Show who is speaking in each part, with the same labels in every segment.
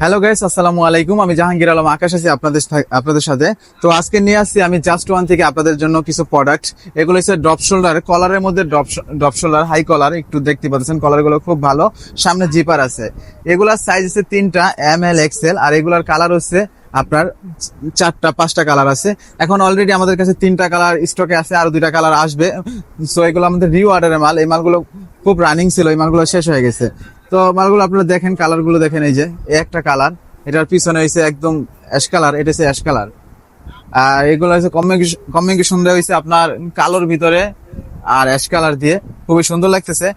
Speaker 1: Hello guys আসসালামু আলাইকুম। আমি জাহাঙ্গীর আলম, আকাশ আছি আপনাদের আপনাদের সাথে। তো আজকে নিয়ে আসছি আমি জাস্ট ওয়ান থেকে আপনাদের জন্য কিছু প্রোডাক্ট এগুলো হচ্ছে ড্রপ শোল্ডার কলারের মধ্যে drop drop shoulder high collar একটু দেখতে পাচ্ছেন কলারগুলো খুব ভালো। সামনে জিপার আছে। এগুলার সাইজ হচ্ছে তিনটা এম এল এক্সেল আর এগুলার কালার হচ্ছে আপনার চারটা, পাঁচটা কালার আছে। এখন অলরেডি আমাদের কাছে তিনটা কালার স্টকে আছে, আর দুইটা কালার আসবে। সো এগুলো আমাদের রিও অর্ডারের মাল। এই মালগুলো খুব রানিং ছিল, এই মালগুলো শেষ হয়ে গেছে। তো মালগুলো আপনারা দেখেন কালারগুলো দেখেন এই যে একটা কালার। এটার পিছনে হয়েছে একদম অ্যাশ কালার এটা হচ্ছে অ্যাশ কালার আর এগুলো হচ্ছে কমিউনিকেশন দেওয়া হয়েছে আপনার কালোর ভিতরে আর অ্যাশ কালার দিয়ে। খুবই সুন্দর লাগতেছে।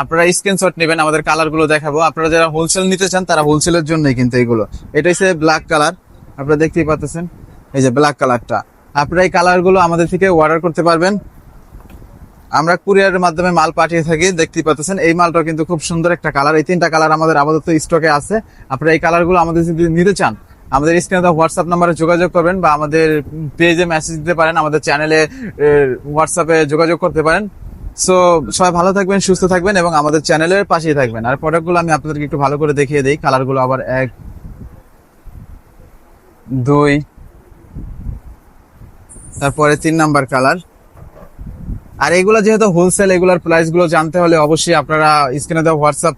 Speaker 1: আপনারা স্ক্রিনশট নেবেন, আমাদের কালারগুলো দেখাবো। আপনারা যারা হোলসেল নিতে চান, তারা হোলসেলের জন্যই কিন্তু এগুলো। এটা হচ্ছে ব্ল্যাক কালার আপনারা দেখতেই পাচ্ছেন এই যে ব্ল্যাক কালারটা আপনারা এই কালারগুলো আমাদের থেকে অর্ডার করতে পারবেন। আমরা কুরিয়ারের মাধ্যমে মাল পাঠিয়ে থাকি, দেখতেই পাচ্ছেন। এই মালটা কিন্তু খুব সুন্দর একটা কালার। এই তিনটা কালার আমাদের আপাতত স্টকে আছে। আপনারা এই কালারগুলো আমাদের যদি নিতে চান, আমাদের স্ক্রিনে হোয়াটসঅ্যাপ নাম্বারে যোগাযোগ করবেন বা আমাদের পেজে মেসেজ দিতে পারেন, আমাদের চ্যানেলে হোয়াটসঅ্যাপে যোগাযোগ করতে পারেন। সো সবাই ভালো থাকবেন, সুস্থ থাকবেন এবং আমাদের চ্যানেলের পাশেই থাকবেন। আর প্রোডাক্টগুলো আমি আপনাদেরকে একটু ভালো করে দেখিয়ে দিই। কালারগুলো আবার এক, দুই, তারপরে তিন নাম্বার কালার। আর এগুলো যেহেতু হোলসেল এগুলোর প্রাইসগুলো জানতে হলে অবশ্যই আপনারা স্ক্রিনে দেওয়া হোয়াটসঅ্যাপ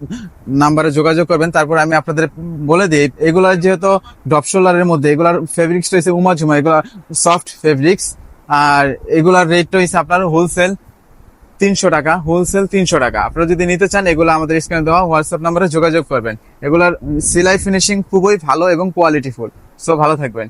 Speaker 1: নাম্বারে যোগাযোগ করবেন। তারপর আমি আপনাদের বলে দিই, এগুলো যেহেতু ডপ শোল্ডারের মধ্যে, এগুলার ফেব্রিক্স রয়েছে উমা ঝুমা, এগুলো সফট ফেব্রিক্স আর এগুলার রেটটা হচ্ছে আপনার হোলসেল তিনশো টাকা হোলসেল তিনশো টাকা। আপনারা যদি নিতে চান, এগুলো আমাদের স্ক্রিনে দেওয়া হোয়াটসঅ্যাপ নাম্বারে যোগাযোগ করবেন। এগুলার সেলাই ফিনিশিং খুবই ভালো এবং কোয়ালিটিফুল সো ভালো থাকবেন।